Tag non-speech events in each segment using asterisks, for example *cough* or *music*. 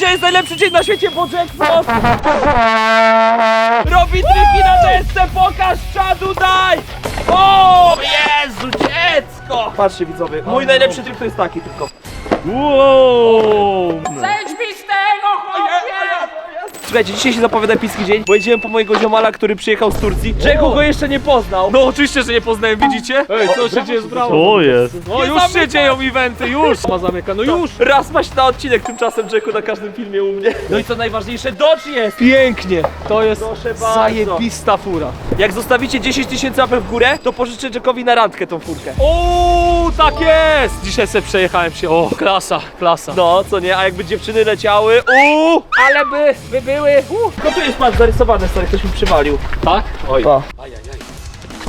dzisiaj jest najlepszy dzień na świecie, bo Jackpot robi triki na desce, pokaż czadu, daj! O Jezu, dziecko! Patrzcie widzowie, mój najlepszy trik to jest taki tylko. Wow! Zejdź mi z tego, chłopie! Słuchajcie, dzisiaj się zapowiada epicki dzień, bo jedziemy po mojego ziomala, który przyjechał z Turcji. Jacku go jeszcze nie poznał. No oczywiście, że nie poznałem, widzicie? Ej, co się dzieje z bramą? O jest. O, już się dzieją eventy, już! Ma zamyka, no już! Raz masz na odcinek tymczasem Jacku na każdym filmie u mnie. No i co najważniejsze, Dodge jest! Pięknie! To jest Proszę bardzo. zajebista fura. Jak zostawicie 10 tysięcy łapek w górę, to pożyczę Jackowi na randkę tą furkę. O, tak jest! Dzisiaj sobie przejechałem się, o, klasa, klasa. No, co nie? A jakby dziewczyny leciały, uuu, ale by, by były, uuu. No tu jest pan zarysowany, stary, ktoś mi przywalił. Tak? Oj. Pa.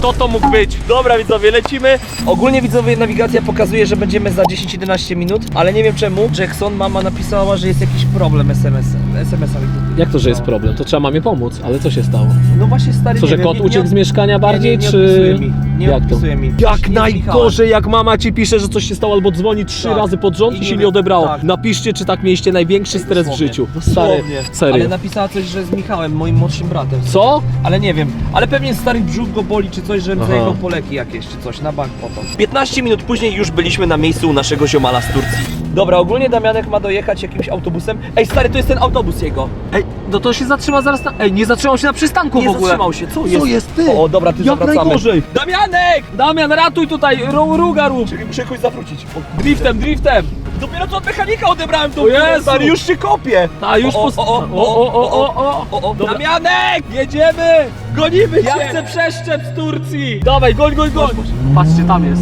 Kto to mógł być? Dobra widzowie, lecimy. Ogólnie widzowie nawigacja pokazuje, że będziemy za 10-11 minut, ale nie wiem czemu. Jackson, mama napisała, że jest jakiś problem SMS, SMS-ami. Jak to, że jest problem? To trzeba mamie pomóc, ale co się stało? No właśnie stary, Co, nie że wiem, kot nie- uciekł nie- z mieszkania bardziej, nie, nie, nie czy... odpisuje mi. Nie Jak to? odpisuje mi. Jak Nie najgorzej, jak mama ci pisze, że coś się stało albo dzwoni trzy Tak. razy pod rząd I i, nie się nie odebrało. tak. Napiszcie, czy tak mieliście największy stres w Dosłownie. życiu. Stary, Dosłownie. serio. Ale napisała coś, że z Michałem, moim młodszym bratem. Co? Ale nie wiem, ale pewnie stary brzuch go boli czy coś, żebym Aha. zajechał po leki jakieś czy coś, na bank potem. 15 minut później już byliśmy na miejscu u naszego ziomala z Turcji. Dobra, ogólnie Damianek ma dojechać jakimś autobusem. Ej stary, to jest ten autobus jego. Ej, no to się zatrzyma zaraz na... Ej, nie zatrzymał się na przystanku Nie w ogóle. zatrzymał się, co jest? Co jest ty? O, dobra, ty Jak zawracamy. najgorzej. Damianek! Damian, ratuj tutaj, ru, ruga rób. Czekaj, muszę jakoś zawrócić. O, Driftem, driftem. Dopiero co od mechanika odebrałem tą O Jezu! stary, już się kopię. A już o, pos... o, o, o, o, o, o, o, o. Dobra. Damianek! Jedziemy! Gonimy Ja cię! chcę przeszczep z Turcji! Dawaj, goń, goń, goń! Patrzcie, tam jest.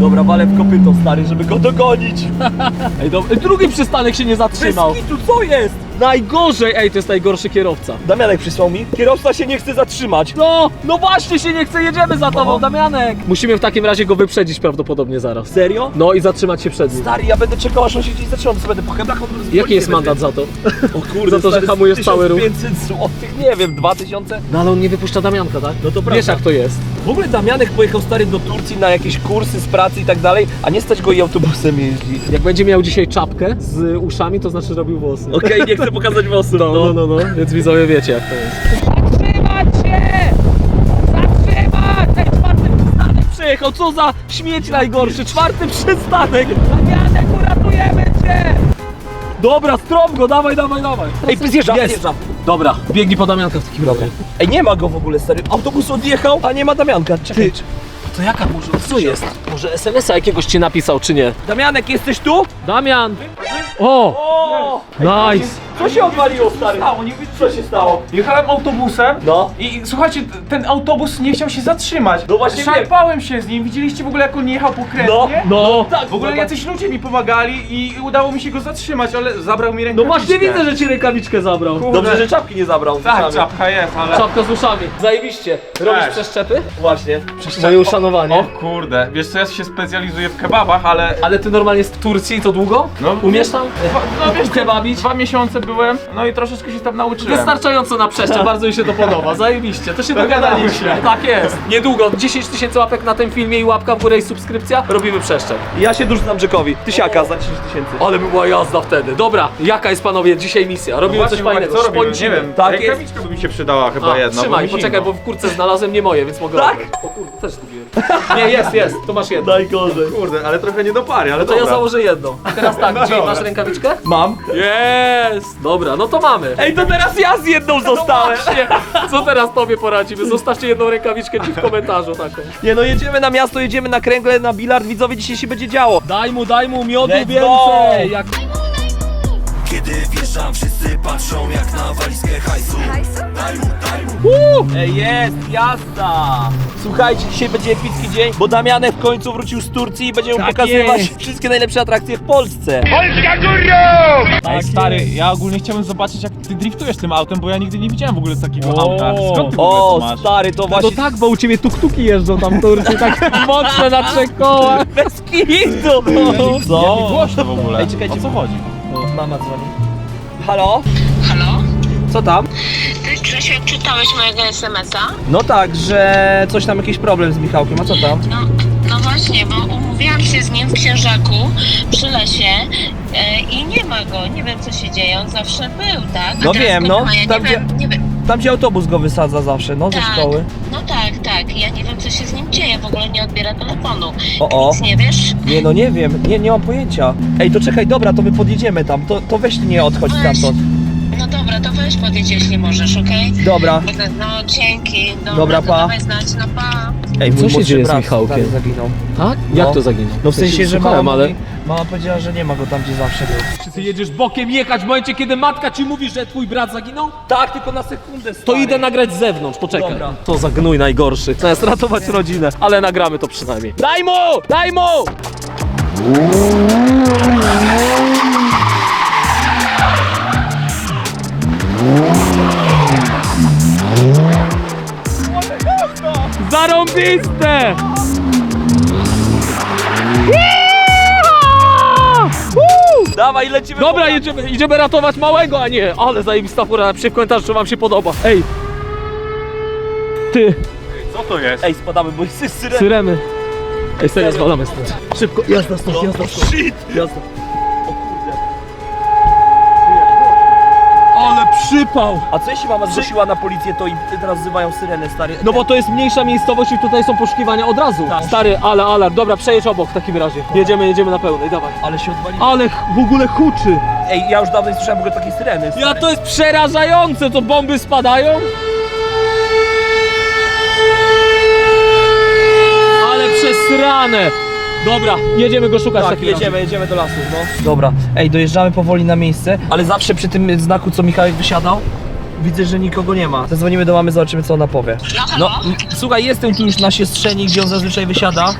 Dobra, walę w kopyto, stary, żeby go dogonić. Ej, do... Ej, drugi przystanek się nie Bez zatrzymał. kitu, co jest? Najgorzej! Ej, to jest najgorszy kierowca. Damianek przysłał mi. Kierowca się nie chce zatrzymać. No, no właśnie się nie chce, jedziemy za tobą, No. Damianek! Musimy w takim razie go wyprzedzić prawdopodobnie zaraz. Serio? No i zatrzymać się przed nim. Stary, ja będę czekał aż on się gdzieś zatrzyma, to będę po heblach od razu Jaki jest mandat za to? *laughs* O kurde, za to, że stary, hamujesz cały ruch? 1500 złotych, nie wiem, 2000? No ale on nie wypuszcza Damianka, tak? No to Wiesz prawda. jak to jest. W ogóle Damianek pojechał stary do Turcji na jakieś kursy z pracy i tak dalej, a nie stać go i autobusem jeździ. Jak będzie miał dzisiaj czapkę z uszami, to znaczy robił włosy. Okej, nie chcę *laughs* pokazać włosów. No, no, no, no, więc widzowie wiecie jak to jest. Zatrzymać się! Zatrzymać! Ej, czwarty przystanek! Przyjechał, co za śmieć najgorszy, czwarty przystanek! Damianek, uratujemy cię! Dobra, strop go, dawaj, dawaj, dawaj! Ej, zjeżdżam, Jest. zjeżdżam. Dobra, biegnij po Damianka w takim razie. Ej, nie ma go w ogóle, stary. Autobus odjechał, a nie ma Damianka. Czekaj. Ty. To jaka może, co jest? Może SMS-a jakiegoś ci napisał, czy nie? Damianek, jesteś tu? Damian! O! O! Nice! Co się odwaliło, stary? stało, nie wiesz Co się stało? Jechałem autobusem No. i słuchajcie, t- ten autobus nie chciał się zatrzymać. No właśnie Szarpałem się z nim, widzieliście w ogóle jak on jechał pokrętnie? No! Tak, W ogóle jacyś ludzie mi pomagali i udało mi się go zatrzymać, ale zabrał mi No właśnie widzę, że ci rękawiczkę zabrał. Kurde. Dobrze, że czapki nie zabrał. Tak, czapka jest, ale... Czapka z uszami. Zajebiście. Robisz Tak. przeszczepy? Właśnie. Moje uszanowanie. O kurde, wiesz co, ja się specjalizuję w kebabach, ale... Ale ty normalnie jest w Turcji i to długo? No, Umiesz tam? Dwa, no wiesz, Ukebabić? dwa miesiące byłem, no i troszeczkę się tam nauczyłem. Wystarczająco na przeszczep, bardzo mi się to podoba. Zajebiście, to się dogadaliśmy. Tak jest. Niedługo, 10 tysięcy łapek na tym filmie i łapka w górę i subskrypcja, robimy przeszczep. Ja się dużo znam Jackowi. Tysiaka za 10 tysięcy. Ale by była jazda wtedy. Dobra, jaka jest panowie dzisiaj misja? Robimy Właśnie, coś fajnego, co robimy? Nie wiem, Tak jest. rękawiczka by mi się przydała chyba A, jedna, trzymaj, bo mi poczekaj, zimno. bo w kurce znalazłem nie moje, więc mogę Tak? O kurde, też zgubiłem. Nie, jest, jest, to masz jedno. Najgorzej. Kurde, ale trochę nie do pary, ale To ja dobra. założę jedną. Teraz tak, No Jay, dobra. masz rękawiczkę? Mam. Jest! Dobra, no to mamy. Ej, to teraz ja z jedną zostałem. Właśnie, co teraz tobie poradzimy? Zostawcie jedną rękawiczkę ci w komentarzu taką. Nie no, jedziemy na miasto, jedziemy na kręgle, na bilard. Widzowie, dzisiaj się będzie działo. Daj mu, daj mu miodu Let's więcej! Jak... Kiedy wjeżdżam, wszyscy patrzą jak na walizkę hajsu Ej, jest, jazda! Słuchajcie, dzisiaj będzie epicki dzień, bo Damianek w końcu wrócił z Turcji i będzie mu Tak pokazywać jest. wszystkie najlepsze atrakcje w Polsce. Ej stary, ja ogólnie chciałbym zobaczyć jak ty driftujesz tym autem, bo ja nigdy nie widziałem w ogóle takiego O. auta. Skąd ty w ogóle to O, masz? stary, to No właśnie tak, bo u ciebie tuktuki jeżdżą tam w Turcji, tak *laughs* mocne na trzech kołach. bez kitu! Jaki Co? głośno w ogóle. Ej, czekajcie, o co chodzi? Mama dzwoni. Halo? Co tam? Ty, Grzesiu, jak czytałeś mojego SMS-a? No tak, że coś tam jakiś problem z Michałkiem, a co tam? No, no właśnie, bo umówiłam się z nim w Księżaku przy lesie. E, I nie ma go, nie wiem co się dzieje, on zawsze był, tak? A No teraz wiem, go no, nie ma, Ja tam nie wiem, nie wiem. Tam gdzie autobus go wysadza zawsze, no ze Tak, szkoły. no tak, tak. Ja nie wiem co się z nim dzieje, w ogóle nie odbiera telefonu. O, o. Nic nie wiesz? Nie no nie wiem, nie, nie mam pojęcia. Ej, to czekaj, dobra, to my podjedziemy tam, to, to weź nie odchodź Weź. stamtąd. No dobra, to weź podjedź jeśli możesz, okej? Dobra. No dzięki, dobra, Dobra, to pa. dawaj znać, no pa. Ej, Co mój się młodszy dzieje z brat Michałkiem? stary zaginął. Tak? No. Jak to zaginął? No w sensie, że Słuchałem, mama, ale... mama powiedziała, że nie ma go tam, gdzie zawsze był. Czy ty jedziesz bokiem jechać w momencie, kiedy matka ci mówi, że twój brat zaginął? Tak, tylko na sekundę, To stary. idę nagrać z zewnątrz, poczekaj. Dobra. To za gnój najgorszy. Zamiast ratować rodzinę, ale nagramy to przynajmniej. Daj mu! Daj mu! Zarąbiste! Dawaj, lecimy. Dobra, jedziemy, idziemy ratować małego, a nie! Ale zajebista fura, w komentarzu, wam się podoba. Ej! Ty, Co to jest? Ej, spadamy, bo jest syrena. syreny. Ej, serio, zwalamy stąd. Szybko, jazda stąd, jazda stąd. Shit! Jazda. Przypał! A co jeśli mama zgłosiła na policję, to i teraz wzywają syrenę, stary? No bo to jest mniejsza miejscowość i tutaj są poszukiwania od razu. Stary, ale alarm. Dobra, przejedź obok w takim razie. Jedziemy, jedziemy na pełnej, dawaj. Ale się odwaliło. Ale ch- w ogóle huczy. Ej, ja już dawno nie słyszałem w ogóle takiej syreny. Ja to jest przerażające, to bomby spadają. Ale przesrane. Dobra, jedziemy go szukać w Tak, takim jedziemy, razie. jedziemy do lasu, no. Dobra, ej, dojeżdżamy powoli na miejsce, ale zawsze przy tym znaku, co Michał wysiadał, widzę, że nikogo nie ma. Zadzwonimy do mamy, zobaczymy, co ona powie. No? No, m, słuchaj, jestem tu już na siestrzeni, gdzie on zazwyczaj wysiada.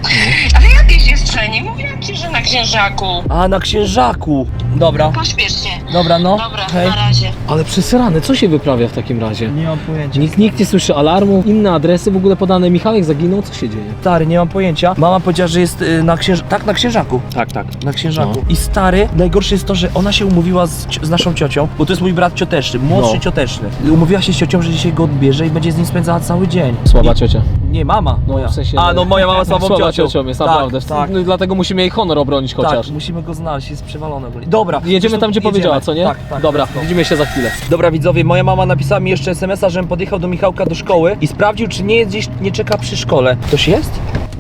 Ale jakieś jestrzenie? Mówiłam ci, że na księżaku. A, na księżaku. Dobra, Pośpiesz się. Dobra, no. Dobra, Hej. na razie. Ale przesrane, co się wyprawia w takim razie? Nie mam pojęcia. Nikt, nikt nie słyszy alarmu, inne adresy w ogóle podane. Michałek zaginął, co się dzieje? Stary, nie mam pojęcia. Mama powiedziała, że jest y, na księżaku. Tak, na księżaku. Tak, tak. Na księżaku. No. I stary, najgorsze jest to, że ona się umówiła z, cio- z naszą ciocią, bo to jest mój brat cioteczny, młodszy No. cioteczny. Umówiła się z ciocią, że dzisiaj go odbierze i będzie z nim spędzała cały dzień. Słaba I, ciocia. Nie, mama No, moja. w sensie- A, no moja mama *laughs* słabą Słaba ciocią. ciocią jest, tak, naprawdę. Tak, No, dlatego musimy jej honor obronić chociaż. tak, musimy go znaleźć, jest przewalony ogólnie. Dobra. Jedziemy tam, gdzie jedziemy. powiedziała, co nie? Tak, tak. Dobra, let's go. widzimy się za chwilę. Dobra widzowie, moja mama napisała mi jeszcze SMS-a, żebym podjechał do Michałka do szkoły i sprawdził, czy nie jest gdzieś, nie czeka przy szkole. Ktoś jest?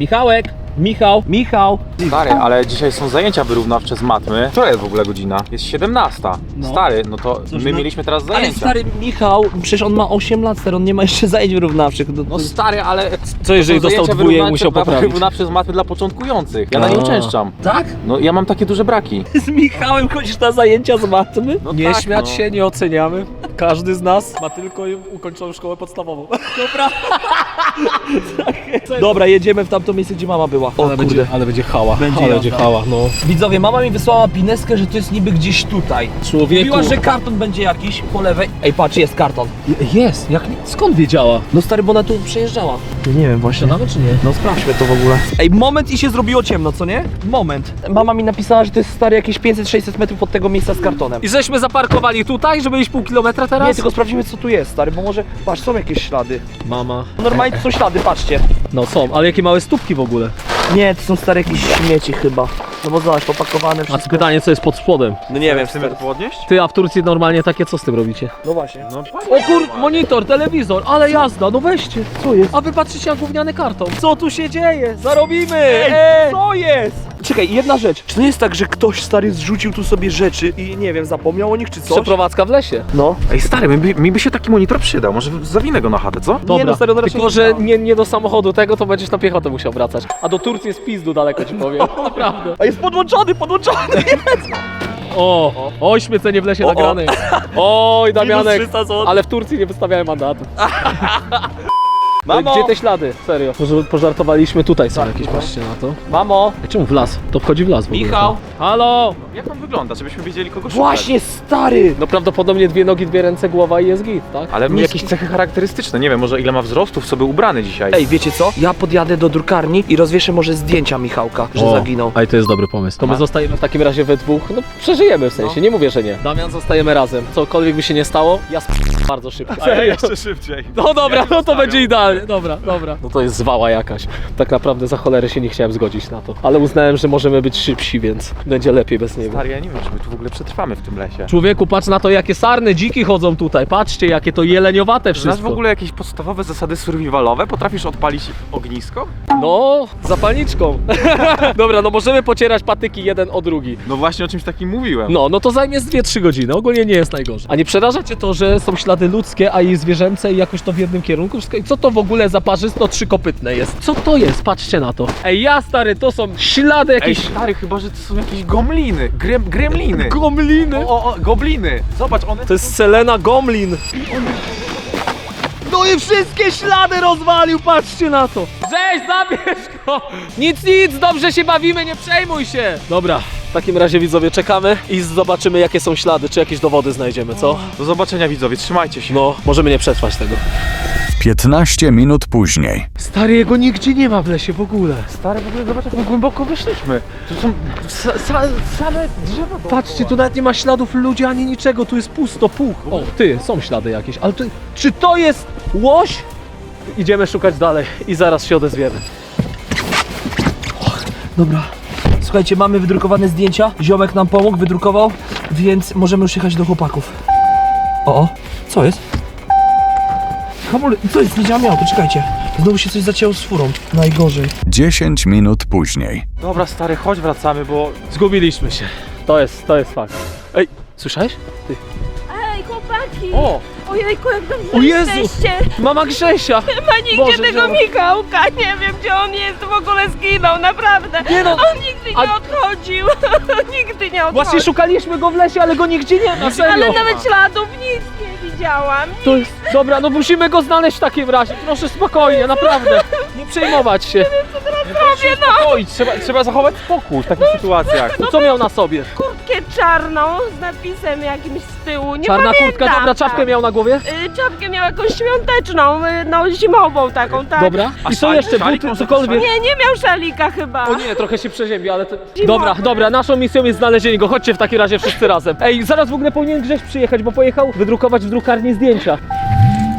Michałek! Michał! Michał! Stary, ale dzisiaj są zajęcia wyrównawcze z matmy. Która jest w ogóle godzina? Jest 17. No. Stary, no to Cóż, my no- mieliśmy teraz Ale zajęcia. stary Michał, przecież on ma 8 lat, stary, on nie ma jeszcze zajęć wyrównawczych. No, No stary, ale Co jeżeli dostał zajęcia dwóje i wyrównawcze- musiał poprawić? Wyrównawcze z matmy dla początkujących. Ja na nie A. uczęszczam. tak? No ja mam takie duże braki. *laughs* Z Michałem chodzisz na zajęcia z matmy? No Nie tak, śmiać no. się, nie oceniamy. Każdy z nas ma tylko ukończoną szkołę podstawową. Dobra, *laughs* *laughs* jedziemy w tamto miejsce, gdzie mama była. O ale, będzie, ale będzie hała. Będzie ale jazda. będzie hała, no. Widzowie, mama mi wysłała pineskę, że to jest niby gdzieś tutaj. Człowieku. Mówiła, że karton będzie jakiś po lewej. Ej, patrz, jest karton. Jest, jak, skąd wiedziała? No stary, bo ona tu przejeżdżała. Nie wiem właśnie. Siadamy czy nie? No sprawdźmy to w ogóle. Ej, moment i się zrobiło ciemno, co nie? Moment. Mama mi napisała, że to jest stary jakieś 500-600 metrów od tego miejsca z kartonem. I żeśmy zaparkowali tutaj, żeby iść pół kilometra teraz? Nie, tylko sprawdzimy co tu jest, stary, bo może, patrz, są jakieś ślady. Mama. Normalnie to są ślady, patrzcie. No są, ale jakie małe stópki w ogóle. Nie, to są stare jakieś śmieci chyba. No bo zobacz, popakowane A wszystko. pytanie, co jest pod spodem? No nie wiem, Chcemy to podnieść? Ty, a w Turcji normalnie takie, co z tym robicie? No właśnie. No O kur... monitor, telewizor, ale jazda, no weźcie. Co jest? A wy patrzycie jak gówniany karton. Co tu się dzieje? Zarobimy! Ej, Co jest? Czekaj, jedna rzecz. Czy to nie jest tak, że ktoś stary zrzucił tu sobie rzeczy i nie wiem, zapomniał o nich czy coś? Przeprowadzka w lesie. No. Ej stary, mi by, mi by się taki monitor przydał. Może zawinę go na chatę, co? Dobra, no stary, on raczej tylko nie że nie, nie do samochodu tego, to będziesz na piechotę musiał wracać. A do Turcji jest pizdu daleko ci powiem. *laughs* Naprawdę. A jest podłączony, podłączony! *laughs* O, oj śmiecenie w lesie O, o. nagrane. Oj, Damianek. 300 zł. Ale w Turcji nie wystawiałem mandatu. *laughs* Mamo! Gdzie te ślady? Serio. Poż- Pożartowaliśmy, tutaj są jakieś, patrzcie na to. Mamo! Ej, czemu w las? To wchodzi w las w ogóle. Michał! Halo! Jak on wygląda, żebyśmy wiedzieli kogo szukać? Właśnie, stary! No prawdopodobnie dwie nogi, dwie ręce, głowa i jest git, tak? Ale Niski. jakieś cechy charakterystyczne. Nie wiem, może ile ma wzrostów, co był ubrany dzisiaj. Ej, wiecie co? Ja podjadę do drukarni i rozwieszę może zdjęcia Michałka, że O, zaginął. Ej, to jest dobry pomysł. To my Ma- zostajemy w takim razie we dwóch, no przeżyjemy w sensie, nie mówię, że nie. Damian, zostajemy razem. Cokolwiek by się nie stało, ja sp... bardzo szybko. *laughs* Serio. szybciej. No dobra, no to będzie idealnie. Dobra, dobra. No to jest zwała jakaś. Tak naprawdę za cholerę się nie chciałem zgodzić na to. Ale uznałem, że możemy być szybsi, więc będzie lepiej bez niego. Stary, ja nie wiem, czy my tu w ogóle przetrwamy w tym lesie. Człowieku, patrz na to, jakie sarny dziki chodzą tutaj. Patrzcie, jakie to jeleniowate Znasz wszystko. w ogóle jakieś podstawowe zasady survivalowe? Potrafisz odpalić ognisko? No, zapalniczką. *laughs* Dobra, no możemy pocierać patyki jeden o drugi. No właśnie o czymś takim mówiłem. No, no to zajmie z 2-3 godziny. Ogólnie nie jest najgorzej. A nie przeraża cię to, że są ślady ludzkie, a i zwierzęce i jakoś to w jednym kierunku? Wszystko- I co to w ogóle za parzysto trzykopytne jest? Co to jest? Patrzcie na to. Ej, ja stary, to są ślady Ej, jakieś... stary, chyba, że to są jakieś gomliny, grem, gremliny. *laughs* Gomliny. O, o, gobliny. Zobacz, one... To jest Selena Gomlin. No i wszystkie ślady rozwalił, patrzcie na to. Cześć, zabierz go. Nic, nic, dobrze się bawimy, nie przejmuj się. Dobra, w takim razie widzowie czekamy i zobaczymy jakie są ślady, czy jakieś dowody znajdziemy, co? Do zobaczenia widzowie, trzymajcie się. No, możemy nie przetrwać tego. 15 minut później. Stary, jego nigdzie nie ma w lesie w ogóle. Stary, w ogóle zobacz jak my głęboko wyszliśmy. To są sa, sa, same drzewa. Patrzcie, tu nawet nie ma śladów ludzi ani niczego, tu jest pusto, puch. O, ty, są ślady jakieś, ale to, czy to jest łoś? Idziemy szukać dalej i zaraz się odezwiemy. Dobra. Słuchajcie, mamy wydrukowane zdjęcia. Ziomek nam pomógł, wydrukował, więc możemy już jechać do chłopaków. O, o, co jest? Hamul, co jest? Nie działa miało, poczekajcie. Znowu się coś zacięło z furą. Najgorzej. 10 minut później. Dobra, stary, chodź wracamy, bo... Zgubiliśmy się. To jest, to jest fakt. Ej, słyszałeś? Ty. Ej, chłopaki! O, Ojejku, jak dobrze O Jezu! jesteście! mama Grzesia. *laughs* Ma nigdzie Boże, tego działa. Michałka, nie wiem gdzie on jest, w ogóle zginął, naprawdę! Nie no, On nigdy a- nie odchodził, *laughs* nigdy nie Właśnie odchodził. szukaliśmy go w lesie, ale go nigdzie nie ma, serio. Ale nawet śladów nic nie widziałam. To jest... Dobra, no musimy go znaleźć w takim razie. Proszę spokojnie, naprawdę. Nie przejmować się. Robię, no! Oj, trzeba, trzeba zachować spokój w takich sytuacjach. No co miał na sobie? Kurtkę czarną z napisem jakimś z tyłu, nie Czarna pamiętam. kurtka, dobra, czapkę miał na głowie? Y, Czapkę miał jakąś świąteczną, y, no zimową taką, tak. Dobra. A I co szalik- jeszcze? szalik Buty, może cokolwiek? Nie, nie miał szalika chyba. O nie, trochę się przeziębi, ale to... Zimowy. Dobra, dobra, naszą misją jest znalezienie go. Chodźcie w takim razie wszyscy razem. Ej, zaraz w ogóle powinien Grześ przyjechać, bo pojechał wydrukować w drukarni zdjęcia.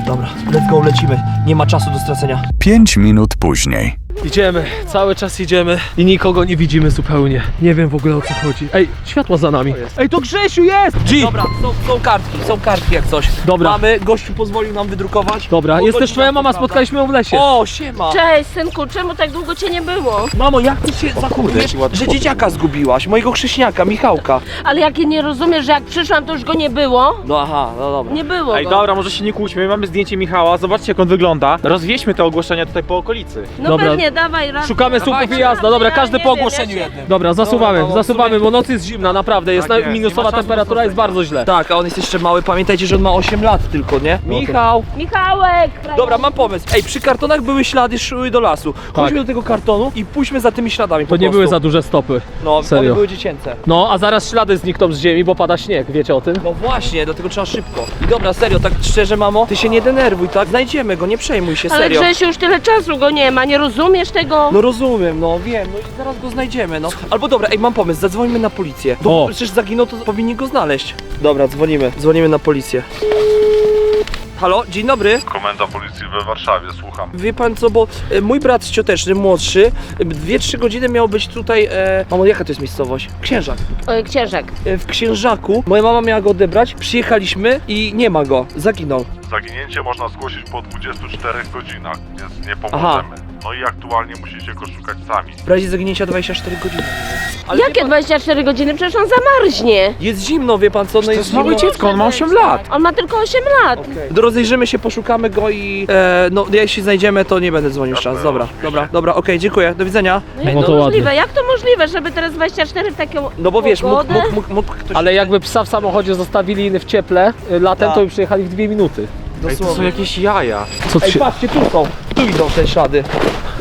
Dobra, let's go, lecimy. Nie ma czasu do stracenia. 5 minut później. Idziemy, cały czas idziemy i nikogo nie widzimy zupełnie. Nie wiem w ogóle o co chodzi. Ej, światła za nami. Ej, to Grzesiu jest! G! Dobra, są, są kartki, są kartki jak coś. Dobra. Mamy, gościu pozwolił nam wydrukować. Dobra, jest też twoja mama, spotkaliśmy ją w lesie. O, siema. Cześć, synku, czemu tak długo cię nie było? Mamo, jak ty się zachowujesz, że dzieciaka zgubiłaś? Mojego chrześniaka, Michałka. Ale jak nie rozumiesz, że jak przyszłam, to już go nie było? No aha, no dobra. Nie było Ej, go. dobra, może się nie kłóćmy, mamy zdjęcie Michała, zobaczcie jak on wygląda. Rozwieźmy te ogłoszenia tutaj po okolicy. No Dobra. pewnie, dawaj raz. Szukamy słupów i jazda. Dobra, Ja każdy po ogłoszeniu jednym. Dobra, zasuwamy, No, no, zasuwamy, bo noc jest zimna, naprawdę. Jest, Tak na, jest, minusowa nie ma czasu temperatura, jest bardzo źle. Tak, a on jest jeszcze mały. Pamiętajcie, że on ma 8 lat tylko, nie? Michał. Michałek! Dobra, mam pomysł. Ej, przy kartonach były ślady, szły do lasu. Chodźmy do tego kartonu i pójdźmy za tymi śladami Tak. To po nie prostu. były za duże stopy. No, Serio. one były dziecięce. No, a zaraz ślady znikną z ziemi, bo pada śnieg, wiecie o tym? No właśnie, do tego trzeba szybko. I dobra, serio, tak szczerze, mamo, ty się nie denerwuj, tak? Znajdziemy go, nie przejmuj się, Ale serio. Grzesiu, już tyle czasu go nie ma, nie rozumiesz tego? No rozumiem, no wiem, no i zaraz go znajdziemy, no. Albo dobra, ej, mam pomysł, zadzwońmy na policję. Bo O. przecież zaginął, to powinni go znaleźć. Dobra, dzwonimy, dzwonimy na policję. Halo, dzień dobry. Komenda policji we Warszawie, słucham. Wie pan co, bo e, mój brat cioteczny, młodszy, 2-3 godziny miał być tutaj, e, mamo, jaka to jest miejscowość? Księżak. Oj, księżek. E, w Księżaku, moja mama miała go odebrać, przyjechaliśmy i nie ma go, zaginął. Zaginięcie można zgłosić po 24 godzinach, więc nie pomożemy. No i aktualnie musicie go szukać sami. W razie zaginięcia 24 godziny. Ale wie Jakie pan, 24 godziny? Przecież on zamarznie. Jest zimno, wie pan co, no To jest jest zimno. małe dziecko, on ma 8 lat. On ma tylko 8 lat. Okay. Rozejrzymy się, poszukamy go i e, no jeśli znajdziemy, to nie będę dzwonił jeszcze raz. Dobra, dobra, dobra, okej, dziękuję, do widzenia. Jak No to to ładnie. możliwe? Jak to możliwe, żeby teraz 24 w taką No bo wiesz, mógł, pogodę? mógł, mógł, mógł ktoś... Ale jakby psa w samochodzie zostawili w cieple y, latem, Tak. to by przyjechali w dwie minuty. Ej, to są Dosłownie. jakieś jaja. Co Ej, patrzcie, tu są, tu idą te ślady.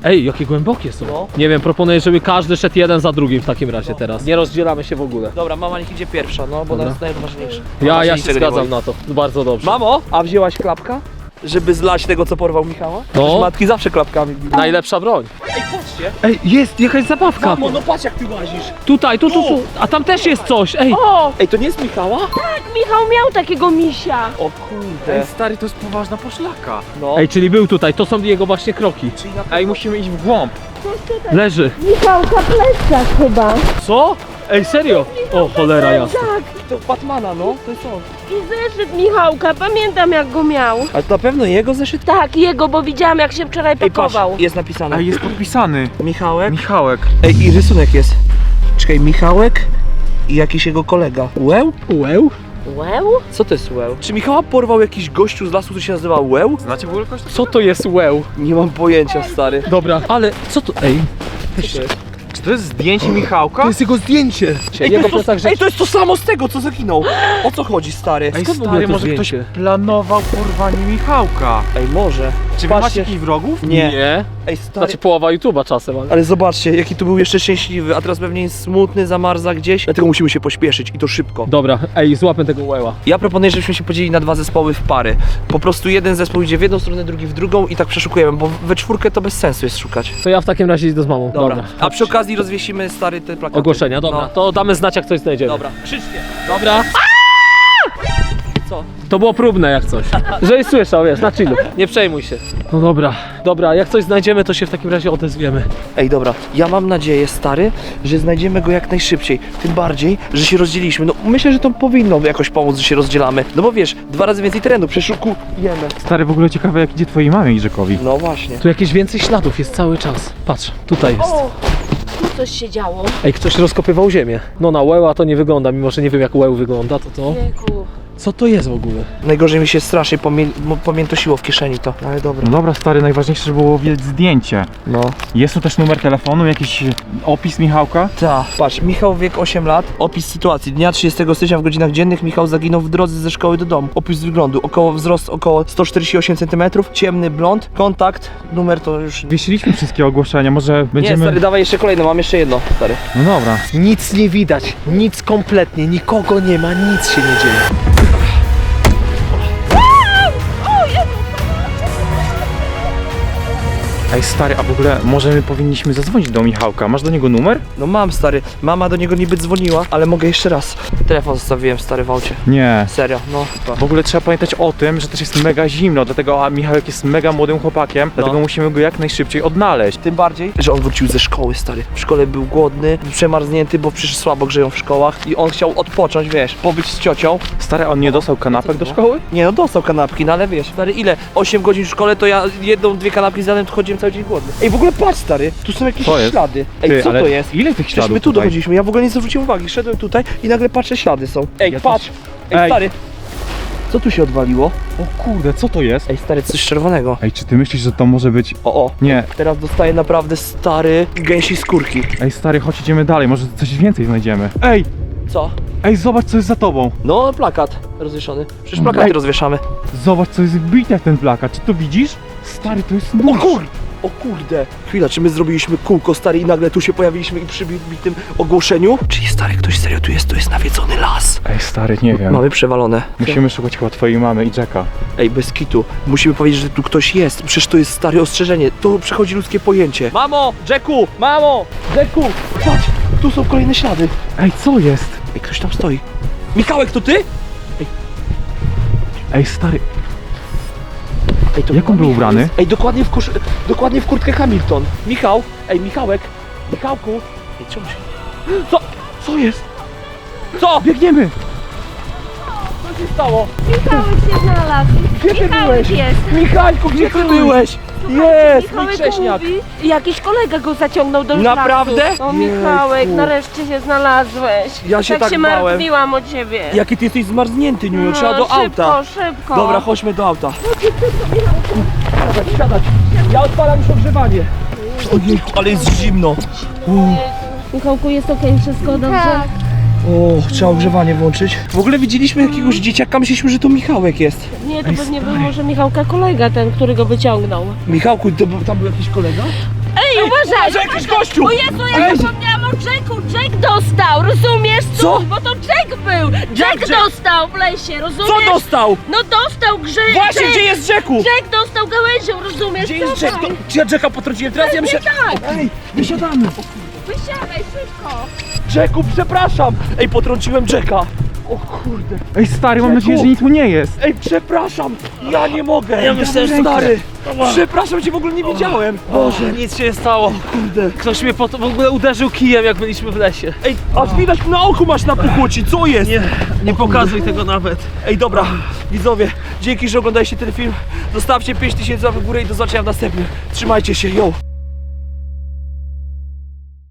Ej, jakie głębokie są. No. Nie wiem, proponuję, żeby każdy szedł jeden za drugim w takim razie teraz. Nie rozdzielamy się w ogóle. Dobra, mama niech idzie pierwsza, no bo Dobra. to jest najważniejsze. Ja, Mama ja niczego się nie zgadzam boi. na to. Bardzo dobrze. Mamo, a wzięłaś klapka? Żeby zlać tego, co porwał Michała? No. Przecież matki zawsze klapkami biją. Najlepsza broń. Ej, patrzcie. Ej, jest jakaś zabawka. Mamo, no patrz jak ty łazisz. Tutaj, tu, tu, tu. A tam też jest coś. Ej, O, Ej, to nie jest Michała? tak, Michał miał takiego misia. O kurde. Ej, stary, to jest poważna poszlaka. No. Ej, czyli był tutaj, to są jego właśnie kroki. Czyli na Ej, musimy iść w głąb. Leży. Michałka plecak chyba. Co? Ej, serio? O, cholera jasna. Tak, to Batmana, no. To jest on. i zeszyt Michałka, pamiętam jak go miał. Ale to na pewno jego zeszyt? Tak, jego, bo widziałam jak się wczoraj Ej, patrz, pakował. jest napisane. Ej, jest podpisany. Michałek. Michałek. Ej, i rysunek jest. Czekaj, Michałek i jakiś jego kolega. Łeł? Łeł? Łeł? Co to jest łeł? Czy Michała porwał jakiś gościu z lasu, co się nazywa łeł? Znacie w ogóle kogoś? Co to jest łeł? Nie mam pojęcia, stary. Dobra, ale co to? Ej, Czy to jest zdjęcie Michałka? to jest jego zdjęcie. Ej, jego to, jest to, rzeczy. ej, to jest to samo z tego, co zaginął. O co chodzi, stary? Ej, stary, może ktoś zdjęcie? planował porwanie Michałka. Ej, może. Czy wy Patrzcie. macie jakichś wrogów? Nie. Nie. Ej, stary. Znaczy połowa YouTube'a czasem, ale... Ale zobaczcie, jaki tu był jeszcze szczęśliwy, a teraz pewnie jest smutny, zamarza gdzieś. Dlatego musimy się pośpieszyć i to szybko. Dobra, ej, złapmy tego łeła. Ja proponuję, żebyśmy się podzielili na dwa zespoły w pary. Po prostu jeden zespół idzie w jedną stronę, drugi w drugą i tak przeszukujemy, bo we czwórkę to bez sensu jest szukać. To ja w takim razie idę z mamą. Dobra. Dobra. A przy okazji rozwiesimy stary te plakaty. Ogłoszenia, dobra. No. To damy znać jak coś znajdziemy. Dobra. Krzyczcie. Dobra. Co? To było próbne jak coś. Żeś słyszał, wiesz, na chillu. Nie przejmuj się. No dobra, dobra, jak coś znajdziemy, to się w takim razie odezwiemy. Ej, dobra, ja mam nadzieję, stary, że znajdziemy go jak najszybciej. Tym bardziej, że się rozdzieliliśmy. No myślę, że to powinno jakoś pomóc, że się rozdzielamy. No bo wiesz, dwa razy więcej terenu, przeszukujemy. Stary, w ogóle ciekawe jak idzie twojej mamie i Rzekowi. No właśnie. Tu jakieś więcej śladów jest cały czas. Patrz, tutaj jest. O, tu coś się działo. Ej, ktoś rozkopywał ziemię. No na łeła to nie wygląda, mimo że nie wiem jak łeł wygląda, to to... Wieku. Co to jest w ogóle? Najgorzej mi się strasznie mo- pamiętosiło w kieszeni to. Ale dobra. No dobra, stary, najważniejsze, żeby było wiedzieć zdjęcie. No. Jest tu też numer telefonu, jakiś e, opis Michałka? Ta, patrz, Michał wiek 8 lat. Opis sytuacji. Dnia 30 stycznia w godzinach dziennych Michał zaginął w drodze ze szkoły do domu. Opis wyglądu. Około wzrost około 148 cm, ciemny blond, kontakt, numer to już... Wiesiliśmy wszystkie ogłoszenia, może Nie, będziemy... stary, dawaj jeszcze kolejne, mam jeszcze jedno, stary. No dobra. Nic nie widać, nic kompletnie, nikogo nie ma, nic się nie dzieje. Ej, stary, a w ogóle może my powinniśmy zadzwonić do Michałka. Masz do niego numer? No mam, stary. Mama do niego niby dzwoniła, ale mogę jeszcze raz. Telefon zostawiłem, stary, w aucie. Nie. Serio, no. W ogóle trzeba pamiętać o tym, że też jest mega zimno, dlatego a Michałek jest mega młodym chłopakiem, dlatego musimy go jak najszybciej odnaleźć. Tym bardziej, że on wrócił ze szkoły, stary. W szkole był głodny, przemarznięty, bo przecież słabo grzeją w szkołach i on chciał odpocząć, wiesz, pobyć z ciocią. Stary, on nie dostał kanapek do szkoły? Nie no, dostał kanapki, no ale wiesz, stary, ile? 8 godzin w szkole, to ja jedną, dwie kanapki zjadłem, to chodziłem cały głodny. Ej, w ogóle patrz, stary, tu są jakieś Co jest? ślady. Ej, Ty, co ale to jest? Ile tych Przecież śladów my tu tutaj? dochodziliśmy, ja w ogóle nie zwróciłem uwagi, szedłem tutaj i nagle patrzę, ślady są. Ej, Ja patrz! Ej, Ej. stary! Co tu się odwaliło? O kurde, co to jest? Ej, stary, coś czerwonego. Ej, czy ty myślisz, że to może być... O, o. Nie. Teraz dostaję naprawdę stary gęsi skórki. Ej, stary, chodź idziemy dalej, może coś więcej znajdziemy. Ej! Co? Ej, zobacz co jest za tobą. No, plakat rozwieszony. Przecież plakaty Ej. rozwieszamy. Zobacz co jest wbite w ten plakat. Czy to widzisz? Stary, to jest nóż. O kur... O kurde! Chwila, czy my zrobiliśmy kółko stary i nagle tu się pojawiliśmy i przy bitym ogłoszeniu? Czyli stary, ktoś serio tu jest, to jest nawiedzony las. Ej, stary, nie wiem. Mamy przewalone. Musimy szukać chyba twojej mamy i Jacka. Ej, bez kitu. Musimy powiedzieć, że tu ktoś jest. Przecież to jest stare ostrzeżenie. To przechodzi ludzkie pojęcie. Mamo! Jacku! Mamo! Jacku! Patrz! Tu są kolejne ślady. Ej, co jest? Ej, ktoś tam stoi. Michałek, to ty? Ej, stary, Ej, to Jak chyba on był Michał ubrany? jest. Ej, dokładnie w, kosz... dokładnie w kurtkę Hamilton. Michał! Ej, Michałek! Michałku! Ej, czemu się... *gasps* Co? Co jest? Co? biegniemy! Co się stało? Michałek się znalazł. Gdzie ty Michałek byłeś? jest. Michałku, gdzie ty byłeś? Jest! Mój Michałek Krześniak! mówi, jakiś kolega go zaciągnął do Naprawdę? lasu. O Michałek, Jejku. nareszcie się znalazłeś. Ja się tak się bałem. martwiłam o ciebie. Jaki ty jesteś zmarznięty, Niuniu, trzeba do No, szybko, auta. szybko. Dobra, chodźmy do auta. Siadać, siadać. Ja odpalam już ogrzewanie. Ojejku, ale jest zimno. Michałku, jest okej, wszystko dobrze? Tak. O, trzeba ogrzewanie włączyć. W ogóle widzieliśmy jakiegoś dzieciaka, myśleliśmy, że to Michałek jest. Nie, to pewnie był może Michałka kolega ten, który go wyciągnął. Michałku, to, był- tam był jakiś kolega? Ej, uważaj! Że jakiś gościu! O Jezu, ja zapomniałam o Jacku! Jack dostał, rozumiesz? Co? Bo to Jack był! Jack, Jack? dostał w lesie, rozumiesz? Co dostał? No dostał grze... Właśnie, Jack, gdzie jest Jacku? Jack dostał gałęzią, rozumiesz? Gdzie jest. Jack? To, czy ja Jacka potrąciłem teraz? Ja myślę... tak! Ej, wysiadamy! Wysiadaj szybko! Jacku, przepraszam! Ej, potrąciłem Jacka! O kurde! Ej stary, mam nadzieję, że nic mu nie jest. Ej, przepraszam! Ja nie mogę! Ja myślę, że stary! Przepraszam cię, w ogóle nie widziałem! Boże, nic się nie stało. Kurde. Ktoś mnie pot- w ogóle uderzył kijem, jak byliśmy w lesie. Ej, aż widać na oku masz na puchłoci, co jest? Nie, nie pokazuj tego nawet. Ej, dobra, widzowie, dzięki, że oglądaliście ten film. Zostawcie 5000 łapek w górę i do zobaczenia w następnym. Trzymajcie się, yo!